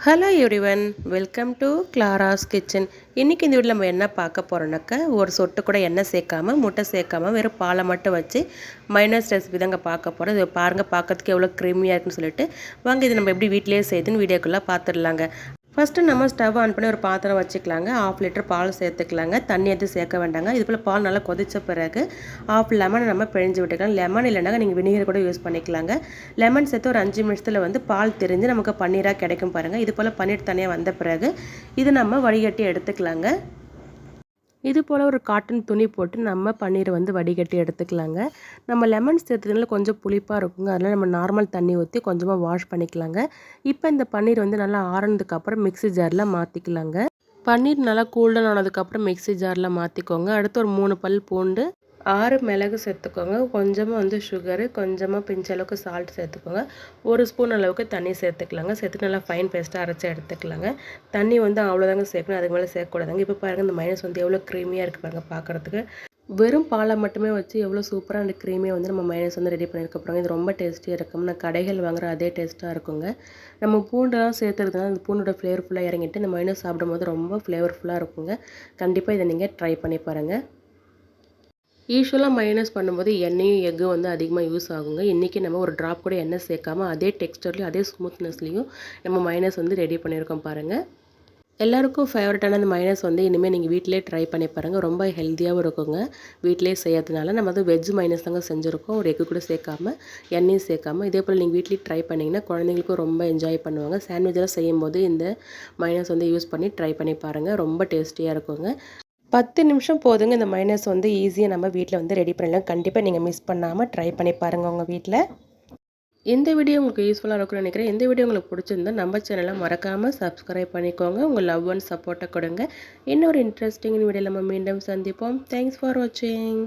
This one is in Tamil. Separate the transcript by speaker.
Speaker 1: Hello everyone welcome to Clara's kitchen இன்றைக்கி இந்த வீட்டில் நம்ம என்ன பார்க்க போகிறோம்னாக்கா ஒரு சொட்டு கூட எண்ணெய் சேர்க்காம முட்டை சேர்க்காம வெறும் பாலை மட்டும் வச்சு மைனஸ் ரெசிபி தாங்க பார்க்க போகிறோம் இது பாருங்கள் பார்க்கறதுக்கு எவ்வளோ க்ரீமியாக இருக்குன்னு சொல்லிட்டு. வாங்க இது நம்ம எப்படி வீட்டிலேயே செய்துன்னு வீடியோக்குள்ளே பார்த்துடலாங்க. ஃபஸ்ட்டு நம்ம ஸ்டவ் ஆன் பண்ணி ஒரு பாத்திரம் வச்சுக்கலாங்க. ஆஃப் லிட்டர் பால் சேர்த்துக்கலாங்க. தண்ணி எதுவும் சேர்க்க வேண்டாங்க. இது போல் பால் நல்லா கொதித்த பிறகு ஆஃப் லெமனை நம்ம பிழிஞ்சு விட்டுக்கலாம். லெமன் இல்லைனாங்க நீங்கள் வினிகர் கூட யூஸ் பண்ணிக்கலாங்க. லெமன் சேர்த்து ஒரு அஞ்சு நிமிஷத்தில் வந்து பால் தெரிஞ்சு நமக்கு பன்னீராக கிடைக்கும் பாருங்கள் இது போல் பன்னீர் தனியாக வந்த பிறகு இது நம்ம வடிகட்டி எடுத்துக்கலாங்க. இது போல் ஒரு காட்டன் துணி போட்டு நம்ம பன்னீரை வந்து வடிகட்டி எடுத்துக்கலாங்க. நம்ம லெமன் சேர்த்துறதுனால கொஞ்சம் புளிப்பாக இருக்குங்க. அதனால் நம்ம நார்மல் தண்ணி ஊற்றி கொஞ்சமாக வாஷ் பண்ணிக்கலாங்க. இப்போ இந்த பன்னீர் வந்து நல்லா ஆறுனதுக்கப்புறம் மிக்ஸி ஜாரில் மாற்றிக்கலாங்க பன்னீர் நல்லா கூல்டன் ஆனதுக்கப்புறம் மிக்ஸி ஜாரில் மாற்றிக்கோங்க அடுத்து ஒரு மூணு பல் பூண்டு ஆறு மிளகு சேர்த்துக்கோங்க. கொஞ்சமாக வந்து சுகரு கொஞ்சமாக பிஞ்ச அளவுக்கு சால்ட் சேர்த்துக்கோங்க. ஒரு ஸ்பூன் அளவுக்கு தண்ணி சேர்த்துக்கலாங்க. சேர்த்து நல்லா ஃபைன் பேஸ்ட்டாக அரைச்சி எடுத்துக்கலாங்க. தண்ணி வந்து அவ்வளோதாங்க சேர்க்கணும். அதுக்கு மேலே சேர்க்கக்கூடாதுங்க. இப்போ பாருங்கள் இந்த மைனஸ் வந்து எவ்வளோ க்ரீமியாக இருக்குது பாருங்கள் பார்க்குறதுக்கு வெறும் பாலை மட்டுமே வச்சு எவ்வளோ சூப்பராக அந்த க்ரீமியை வந்து நம்ம மைனஸ் வந்து ரெடி பண்ணியிருக்கப்புறம் இது ரொம்ப டேஸ்ட்டியாக இருக்கும் நான் கடைகள் வாங்குற அதே டேஸ்ட்டாக இருக்குங்க. நம்ம பூண்டெல்லாம் சேர்த்துறதுனால அந்த பூண்டோட ஃப்ளேவர்ஃபுல்லாக இறங்கிட்டு இந்த மைனஸ் சாப்பிடும்போது ரொம்ப ஃப்ளேவர்ஃபுல்லாக இருக்குங்க. கண்டிப்பாக இதை நீங்கள் ட்ரை பண்ணி பாருங்கள் யூஸ்வலாக மைனஸ் பண்ணும்போது எண்ணெயும் எக்கு வந்து அதிகமாக யூஸ் ஆகுங்க. இன்றைக்கி நம்ம ஒரு ட்ராப் கூட எண்ணெய் சேர்க்காம அதே டெக்ஸ்டர்லேயும் அதே ஸ்மூத்னஸ்லேயும் நம்ம மைனஸ் வந்து ரெடி பண்ணியிருக்கோம் பாருங்கள் எல்லாருக்கும் ஃபேவரட்டான அந்த மைனஸ் வந்து இனிமேல் நீங்கள் வீட்டிலே ட்ரை பண்ணி பாருங்கள் ரொம்ப ஹெல்த்தியாகவும் இருக்குங்க. வீட்டிலே செய்யறதுனால நம்ம வந்து வெஜ் மைனஸ் தாங்க செஞ்சுருக்கோம். ஒரு எக்கு கூட சேர்க்காம எண்ணெயும் சேர்க்காம. இதே போல் நீங்கள் வீட்லேயே ட்ரை பண்ணிங்கன்னா குழந்தைங்களுக்கும் ரொம்ப என்ஜாய் பண்ணுவாங்க. சாண்ட்விச்செலாம் செய்யும்போது இந்த மைனஸ் வந்து யூஸ் பண்ணி ட்ரை பண்ணி பாருங்கள் ரொம்ப டேஸ்டியாக இருக்குங்க. பத்து நிமிஷம் போதுங்க இந்த மைனஸ் வந்து ஈஸியாக நம்ம வீட்டில் வந்து ரெடி பண்ணலாம். கண்டிப்பாக நீங்கள் மிஸ் பண்ணாமல் ட்ரை பண்ணி பாருங்கள் உங்கள் வீட்டில் இந்த வீடியோ உங்களுக்கு யூஸ்ஃபுல்லாக இருக்கும்னு நினைக்கிறேன். இந்த வீடியோ உங்களுக்கு பிடிச்சிருந்தா நம்ம சேனலை மறக்காமல் சப்ஸ்கிரைப் பண்ணிக்கோங்க. உங்கள் லவ் அண்ட் சப்போர்ட்டை கொடுங்க. இன்னொரு இன்ட்ரெஸ்டிங் வீடியோ நம்ம மீண்டும் சந்திப்போம். தேங்க்ஸ் ஃபார் வாட்சிங்